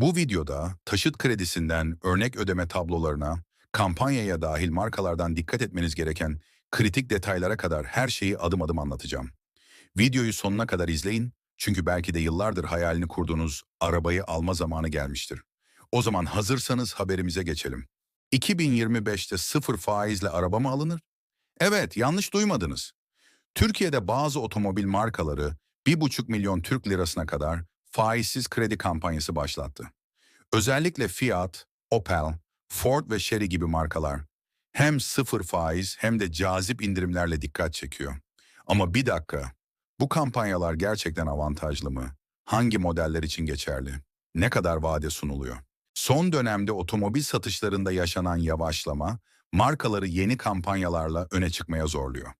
Bu videoda taşıt kredisinden örnek ödeme tablolarına, kampanyaya dahil markalardan dikkat etmeniz gereken kritik detaylara kadar her şeyi adım adım anlatacağım. Videoyu sonuna kadar izleyin çünkü belki de yıllardır hayalini kurduğunuz arabayı alma zamanı gelmiştir. O zaman hazırsanız haberimize geçelim. 2025'te sıfır faizle araba mı alınır? Evet, yanlış duymadınız. Türkiye'de bazı otomobil markaları 1,5 milyon Türk lirasına kadar faizsiz kredi kampanyası başlattı. Özellikle Fiat, Opel, Ford ve Chery gibi markalar hem sıfır faiz hem de cazip indirimlerle dikkat çekiyor. Ama bir dakika, bu kampanyalar gerçekten avantajlı mı? Hangi modeller için geçerli? Ne kadar vade sunuluyor? Son dönemde otomobil satışlarında yaşanan yavaşlama, markaları yeni kampanyalarla öne çıkmaya zorluyor.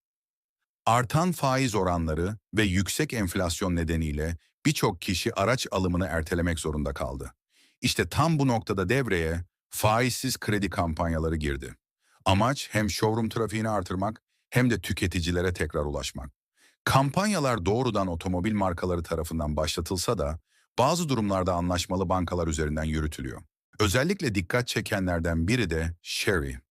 Artan faiz oranları ve yüksek enflasyon nedeniyle birçok kişi araç alımını ertelemek zorunda kaldı. İşte tam bu noktada devreye faizsiz kredi kampanyaları girdi. Amaç hem showroom trafiğini artırmak hem de tüketicilere tekrar ulaşmak. Kampanyalar doğrudan otomobil markaları tarafından başlatılsa da bazı durumlarda anlaşmalı bankalar üzerinden yürütülüyor. Özellikle dikkat çekenlerden biri de Sherry.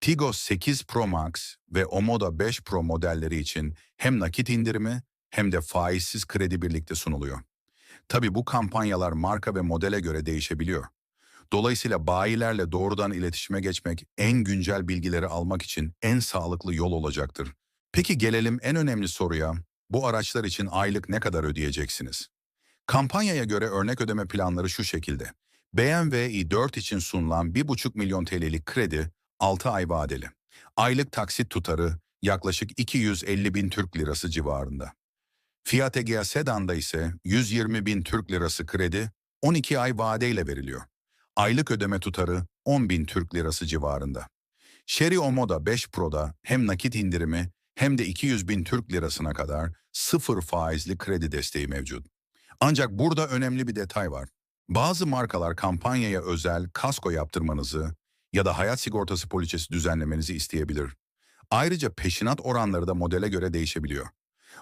Tigo 8 Pro Max ve Omoda 5 Pro modelleri için hem nakit indirimi hem de faizsiz kredi birlikte sunuluyor. Tabii bu kampanyalar marka ve modele göre değişebiliyor. Dolayısıyla bayilerle doğrudan iletişime geçmek en güncel bilgileri almak için en sağlıklı yol olacaktır. Peki gelelim en önemli soruya. Bu araçlar için aylık ne kadar ödeyeceksiniz? Kampanyaya göre örnek ödeme planları şu şekilde. BMW i4 için sunulan 1,5 milyon TL'lik kredi 6 ay vadeli. Aylık taksit tutarı yaklaşık 250 bin Türk lirası civarında. Fiat Egea Sedan'da ise 120 bin Türk lirası kredi 12 ay vadeyle veriliyor. Aylık ödeme tutarı 10 bin Türk lirası civarında. Chery Omoda 5 Pro'da hem nakit indirimi hem de 200 bin Türk lirasına kadar sıfır faizli kredi desteği mevcut. Ancak burada önemli bir detay var. Bazı markalar kampanyaya özel kasko yaptırmanızı ya da hayat sigortası poliçesi düzenlemenizi isteyebilir. Ayrıca peşinat oranları da modele göre değişebiliyor.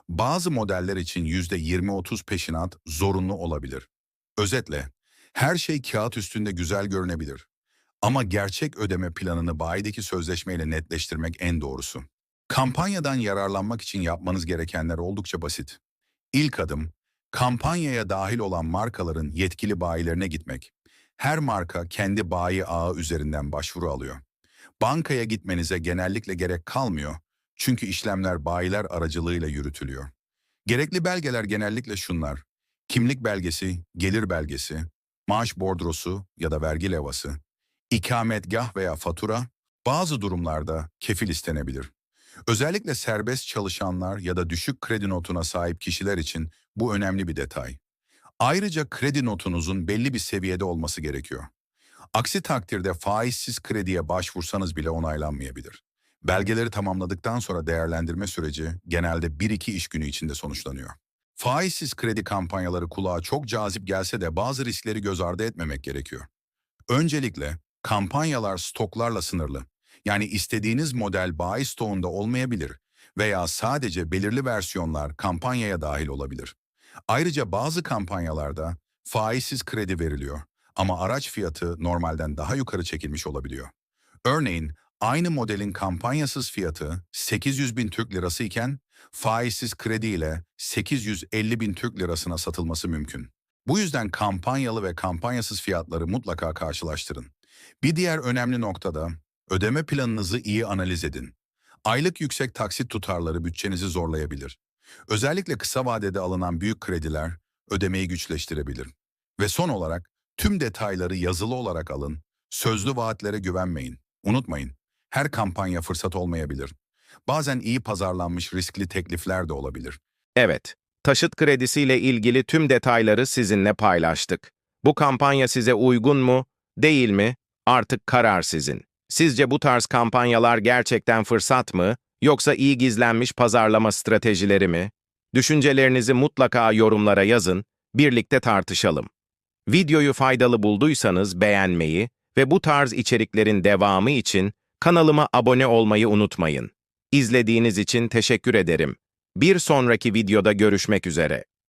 Bazı modeller için %20-30 peşinat zorunlu olabilir. Özetle, her şey kağıt üstünde güzel görünebilir. Ama gerçek ödeme planını bayideki sözleşmeyle netleştirmek en doğrusu. Kampanyadan yararlanmak için yapmanız gerekenler oldukça basit. İlk adım, kampanyaya dahil olan markaların yetkili bayilerine gitmek. Her marka kendi bayi ağı üzerinden başvuru alıyor. Bankaya gitmenize genellikle gerek kalmıyor çünkü işlemler bayiler aracılığıyla yürütülüyor. Gerekli belgeler genellikle şunlar. Kimlik belgesi, gelir belgesi, maaş bordrosu ya da vergi levhası, ikametgah veya fatura, bazı durumlarda kefil istenebilir. Özellikle serbest çalışanlar ya da düşük kredi notuna sahip kişiler için bu önemli bir detay. Ayrıca kredi notunuzun belli bir seviyede olması gerekiyor. Aksi takdirde faizsiz krediye başvursanız bile onaylanmayabilir. Belgeleri tamamladıktan sonra değerlendirme süreci genelde 1-2 iş günü içinde sonuçlanıyor. Faizsiz kredi kampanyaları kulağa çok cazip gelse de bazı riskleri göz ardı etmemek gerekiyor. Öncelikle kampanyalar stoklarla sınırlı. Yani istediğiniz model bayi stoğunda olmayabilir veya sadece belirli versiyonlar kampanyaya dahil olabilir. Ayrıca bazı kampanyalarda faizsiz kredi veriliyor ama araç fiyatı normalden daha yukarı çekilmiş olabiliyor. Örneğin aynı modelin kampanyasız fiyatı 800 bin Türk lirası iken faizsiz kredi ile 850 bin Türk lirasına satılması mümkün. Bu yüzden kampanyalı ve kampanyasız fiyatları mutlaka karşılaştırın. Bir diğer önemli noktada ödeme planınızı iyi analiz edin. Aylık yüksek taksit tutarları bütçenizi zorlayabilir. Özellikle kısa vadede alınan büyük krediler ödemeyi güçleştirebilir. Ve son olarak tüm detayları yazılı olarak alın, sözlü vaatlere güvenmeyin. Unutmayın, her kampanya fırsat olmayabilir. Bazen iyi pazarlanmış riskli teklifler de olabilir. Evet, taşıt kredisiyle ilgili tüm detayları sizinle paylaştık. Bu kampanya size uygun mu, değil mi? Artık karar sizin. Sizce bu tarz kampanyalar gerçekten fırsat mı, yoksa iyi gizlenmiş pazarlama stratejileri mi? Düşüncelerinizi mutlaka yorumlara yazın, birlikte tartışalım. Videoyu faydalı bulduysanız beğenmeyi ve bu tarz içeriklerin devamı için kanalıma abone olmayı unutmayın. İzlediğiniz için teşekkür ederim. Bir sonraki videoda görüşmek üzere.